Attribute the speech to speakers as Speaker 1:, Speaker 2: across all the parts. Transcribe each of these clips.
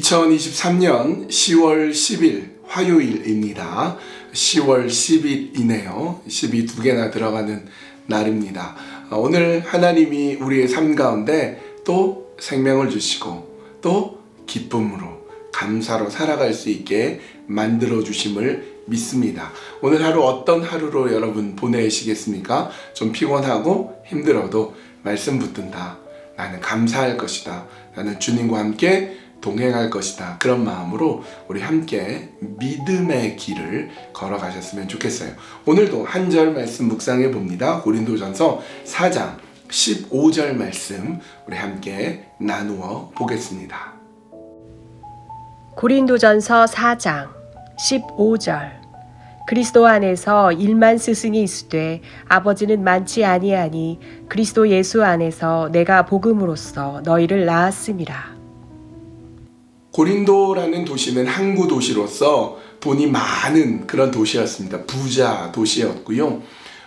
Speaker 1: 2023년 10월 10일 화요일입니다. 10월 10일이네요. 10이 두 개나 들어가는 날입니다. 어, 오늘 하나님이 우리의 삶 가운데 또 생명을 주시고 또 기쁨으로 감사로 살아갈 수 있게 만들어 주심을 믿습니다. 오늘 하루 어떤 하루로 여러분 보내시겠습니까? 좀 피곤하고 힘들어도 말씀 붙든다. 나는 감사할 것이다. 나는 주님과 함께 동행할 것이다. 그런 마음으로 우리 함께 믿음의 길을 걸어가셨으면 좋겠어요. 오늘도 한 절 말씀 묵상해 봅니다. 고린도전서 4장 15절 말씀 우리 함께 나누어 보겠습니다.
Speaker 2: 고린도전서 4장 15절 그리스도 안에서 일만 스승이 있으되 아버지는 많지 아니하니 그리스도 예수 안에서 내가 복음으로써 너희를 낳았음이라.
Speaker 1: 고린도라는 도시는 항구 도시로서 돈이 많은 그런 도시였습니다. 부자 도시였고요.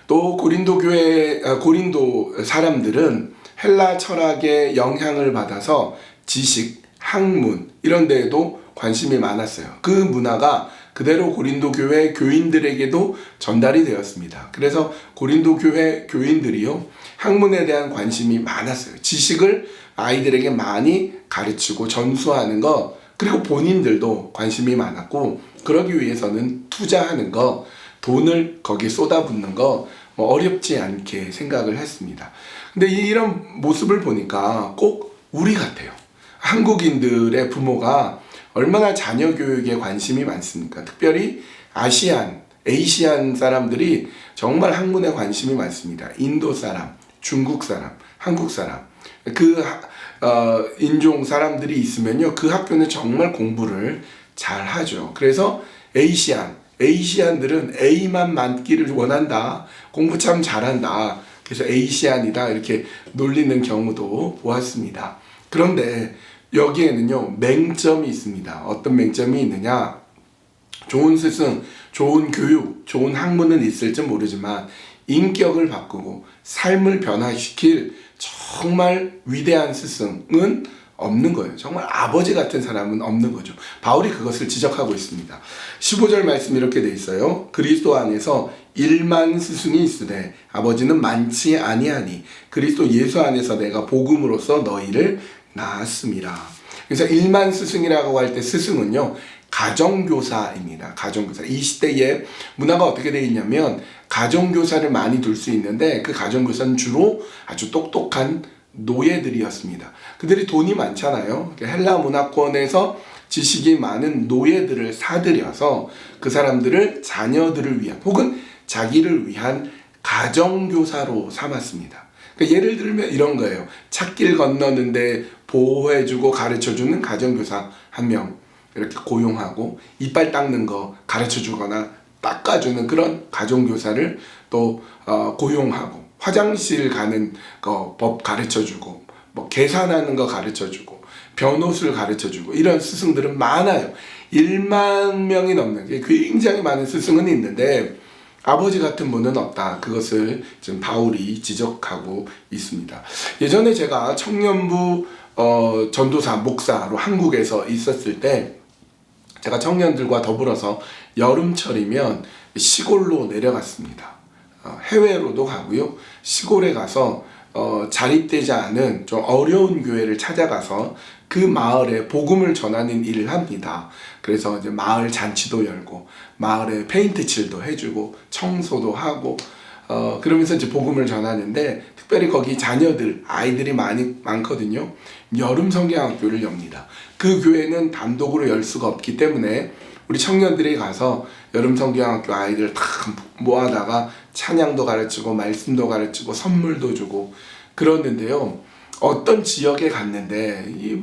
Speaker 1: 또 고린도 교회 아, 고린도 사람들은 헬라 철학의 영향을 받아서 지식, 학문 이런 데에도 관심이 많았어요. 그 문화가 그대로 고린도 교회 교인들에게도 전달이 되었습니다. 그래서 고린도 교회 교인들이요. 학문에 대한 관심이 많았어요. 지식을 아이들에게 많이 가르치고 전수하는 거 그리고 본인들도 관심이 많았고 그러기 위해서는 투자하는 거 돈을 거기에 쏟아붓는 거 뭐 어렵지 않게 생각을 했습니다. 근데 이런 모습을 보니까 꼭 우리 같아요. 한국인들의 부모가 얼마나 자녀 교육에 관심이 많습니까? 특별히 아시안, 에이시안 사람들이 정말 학문에 관심이 많습니다. 인도 사람, 중국 사람, 한국 사람. 그 어, 인종 사람들이 있으면요. 그 학교는 정말 공부를 잘 하죠. 그래서 에이시안, 에이시안들은 A만 많기를 원한다. 공부 참 잘한다. 그래서 에이시안이다. 이렇게 놀리는 경우도 보았습니다. 그런데 여기에는요, 맹점이 있습니다. 어떤 맹점이 있느냐? 좋은 스승, 좋은 교육, 좋은 학문은 있을지 모르지만 인격을 바꾸고 삶을 변화시킬 정말 위대한 스승은 없는 거예요. 정말 아버지 같은 사람은 없는 거죠. 바울이 그것을 지적하고 있습니다. 15절 말씀 이렇게 돼 있어요. 그리스도 안에서 일만 스승이 있으되 아버지는 많지 아니하니 그리스도 예수 안에서 내가 복음으로써 너희를 낳았습니다. 그래서 일만 스승이라고 할 때 스승은요. 가정교사입니다. 가정교사. 이 시대에 문화가 어떻게 되어 있냐면 가정교사를 많이 둘 수 있는데 그 가정교사는 주로 아주 똑똑한 노예들이었습니다. 그들이 돈이 많잖아요. 헬라 문화권에서 지식이 많은 노예들을 사들여서 그 사람들을 자녀들을 위한 혹은 자기를 위한 가정교사로 삼았습니다. 그러니까 예를 들면 이런 거예요. 찾길 건너는데 보호해주고 가르쳐주는 가정교사 한 명 이렇게 고용하고 이빨 닦는 거 가르쳐 주거나 닦아주는 그런 가정교사를 또 어, 고용하고 화장실 가는 거 법 가르쳐 주고 뭐 계산하는 거 가르쳐 주고 변호수를 가르쳐 주고 이런 스승들은 많아요. 1만 명이 넘는 게 굉장히 많은 스승은 있는데 아버지 같은 분은 없다. 그것을 지금 바울이 지적하고 있습니다. 예전에 제가 청년부 어, 전도사 목사로 한국에서 있었을 때 제가 청년들과 더불어서 여름철이면 시골로 내려갔습니다. 어, 해외로도 가고요. 시골에 가서 어, 자립되지 않은 좀 어려운 교회를 찾아가서 그 마을에 복음을 전하는 일을 합니다. 그래서 이제 마을 잔치도 열고 마을에 페인트 칠도 해주고 청소도 하고 어, 그러면서 이제 복음을 전하는데 특별히 거기 자녀들 아이들이 많이 많거든요. 여름 성경학교를 엽니다. 그 교회는 단독으로 열 수가 없기 때문에 우리 청년들이 가서 여름 성경학교 아이들 다 모아다가 찬양도 가르치고 말씀도 가르치고 선물도 주고 그러는데요. 어떤 지역에 갔는데 이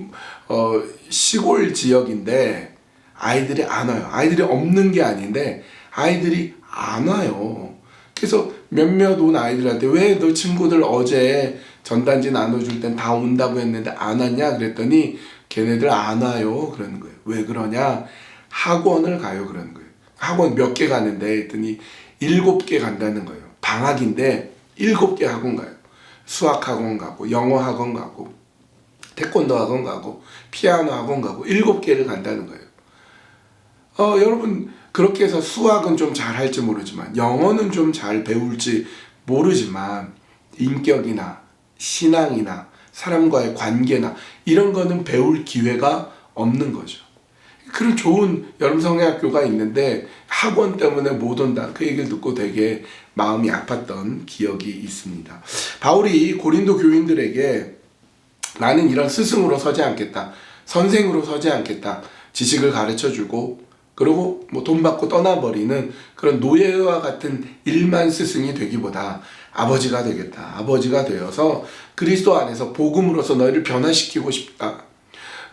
Speaker 1: 어, 시골 지역인데 아이들이 안 와요. 아이들이 없는 게 아닌데 아이들이 안 와요. 그래서 몇몇 온 아이들한테 왜 너 친구들 어제 전단지 나눠줄 땐 다 온다고 했는데 안 왔냐 그랬더니 걔네들 안 와요 그러는 거예요. 왜 그러냐? 학원을 가요 그러는 거예요. 학원 몇 개 가는데 했더니 일곱 개 간다는 거예요. 방학인데 일곱 개 학원 가요. 수학 학원 가고 영어 학원 가고 태권도 학원 가고 피아노 학원 가고 일곱 개를 간다는 거예요. 어, 여러분 그렇게 해서 수학은 좀 잘 할지 모르지만 영어는 좀 잘 배울지 모르지만 인격이나 신앙이나 사람과의 관계나 이런 거는 배울 기회가 없는 거죠. 그런 좋은 여름 성회학교가 있는데 학원 때문에 못 온다. 그 얘기를 듣고 되게 마음이 아팠던 기억이 있습니다. 바울이 고린도 교인들에게 나는 이런 스승으로 서지 않겠다. 선생으로 서지 않겠다. 지식을 가르쳐 주고 그리고 뭐 돈 받고 떠나버리는 그런 노예와 같은 일만 스승이 되기보다 아버지가 되겠다. 아버지가 되어서 그리스도 안에서 복음으로서 너희를 변화시키고 싶다.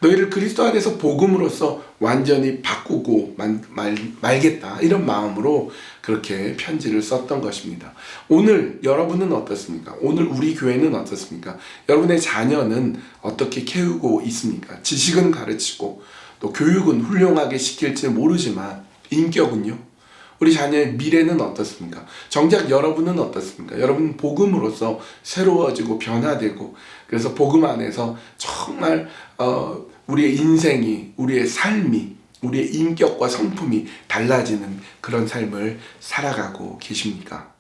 Speaker 1: 너희를 그리스도 안에서 복음으로써 완전히 바꾸고 말, 말, 말겠다. 이런 마음으로 그렇게 편지를 썼던 것입니다. 오늘 여러분은 어떻습니까? 오늘 우리 교회는 어떻습니까? 여러분의 자녀는 어떻게 키우고 있습니까? 지식은 가르치고 또 교육은 훌륭하게 시킬지 모르지만 인격은요? 우리 자녀의 미래는 어떻습니까? 정작 여러분은 어떻습니까? 여러분 복음으로서 새로워지고 변화되고 그래서 복음 안에서 정말 어, 우리의 인생이 우리의 삶이 우리의 인격과 성품이 달라지는 그런 삶을 살아가고 계십니까?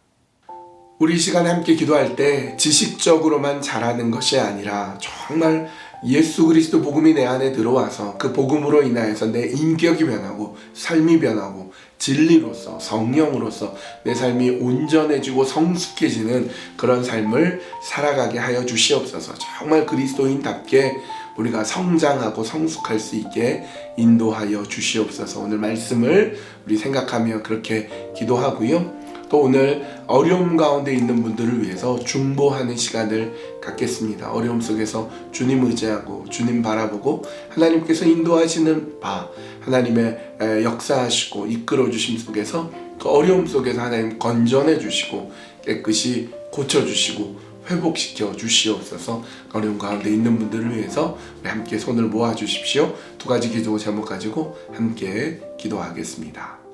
Speaker 1: 우리 이 시간에 함께 기도할 때 지식적으로만 자라는 것이 아니라 정말 예수 그리스도 복음이 내 안에 들어와서 그 복음으로 인하여서 내 인격이 변하고 삶이 변하고 진리로서 성령으로서 내 삶이 온전해지고 성숙해지는 그런 삶을 살아가게 하여 주시옵소서. 정말 그리스도인답게 우리가 성장하고 성숙할 수 있게 인도하여 주시옵소서. 오늘 말씀을 우리 생각하며 그렇게 기도하고요. 또 오늘 어려움 가운데 있는 분들을 위해서 중보하는 시간을 갖겠습니다. 어려움 속에서 주님 의지하고 주님 바라보고 하나님께서 인도하시는 바 하나님의 에, 역사하시고 이끌어 주심 속에서 그 어려움 속에서 하나님 건전해 주시고 깨끗이 고쳐 주시고 회복시켜 주시옵소서 어려움 가운데 있는 분들을 위해서 함께 손을 모아 주십시오. 두 가지 기도 제목 가지고 함께 기도하겠습니다.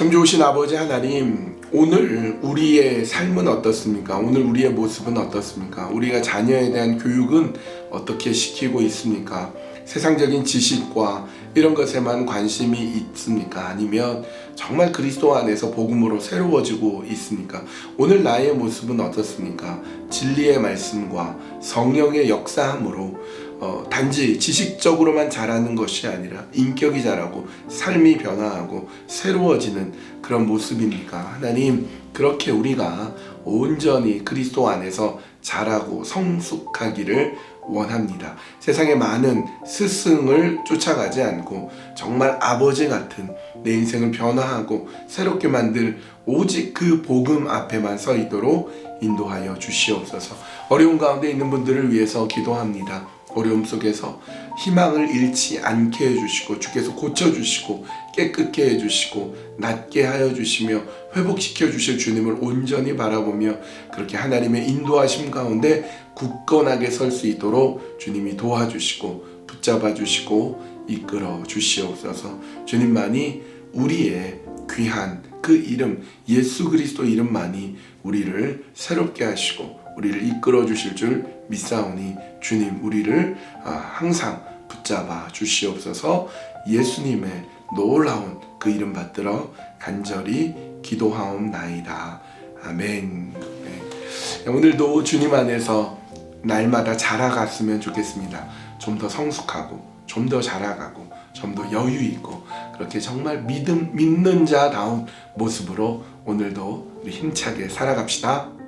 Speaker 1: 참 좋으신 아버지 하나님, 오늘 우리의 삶은 어떻습니까? 오늘 우리의 모습은 어떻습니까? 우리가 자녀에 대한 교육은 어떻게 시키고 있습니까? 세상적인 지식과 이런 것에만 관심이 있습니까? 아니면 정말 그리스도 안에서 복음으로 새로워지고 있습니까? 오늘 나의 모습은 어떻습니까? 진리의 말씀과 성령의 역사함으로 어, 단지 지식적으로만 자라는 것이 아니라 인격이 자라고 삶이 변화하고 새로워지는 그런 모습입니까? 하나님, 그렇게 우리가 온전히 그리스도 안에서 자라고 성숙하기를 원합니다. 세상의 많은 스승을 쫓아가지 않고 정말 아버지 같은 내 인생을 변화하고 새롭게 만들 오직 그 복음 앞에만 서 있도록 인도하여 주시옵소서. 어려운 가운데 있는 분들을 위해서 기도합니다. 어려움 속에서 희망을 잃지 않게 해주시고 주께서 고쳐주시고 깨끗게 해주시고 낫게 하여 주시며 회복시켜 주실 주님을 온전히 바라보며 그렇게 하나님의 인도하심 가운데 굳건하게 설 수 있도록 주님이 도와주시고 붙잡아 주시고 이끌어 주시옵소서. 주님만이 우리의 귀한 그 이름 예수 그리스도 이름만이 우리를 새롭게 하시고 우리를 이끌어 주실 줄 믿사오니 주님 우리를 아, 항상 붙잡아 주시옵소서 예수님의 놀라운 그 이름 받들어 간절히 기도하옵나이다 아멘 네. 오늘도 주님 안에서 날마다 자라갔으면 좋겠습니다 좀 더 성숙하고 좀 더 자라가고 좀 더 여유 있고 그렇게 정말 믿음 믿는 자다운 모습으로 오늘도 힘차게 살아갑시다.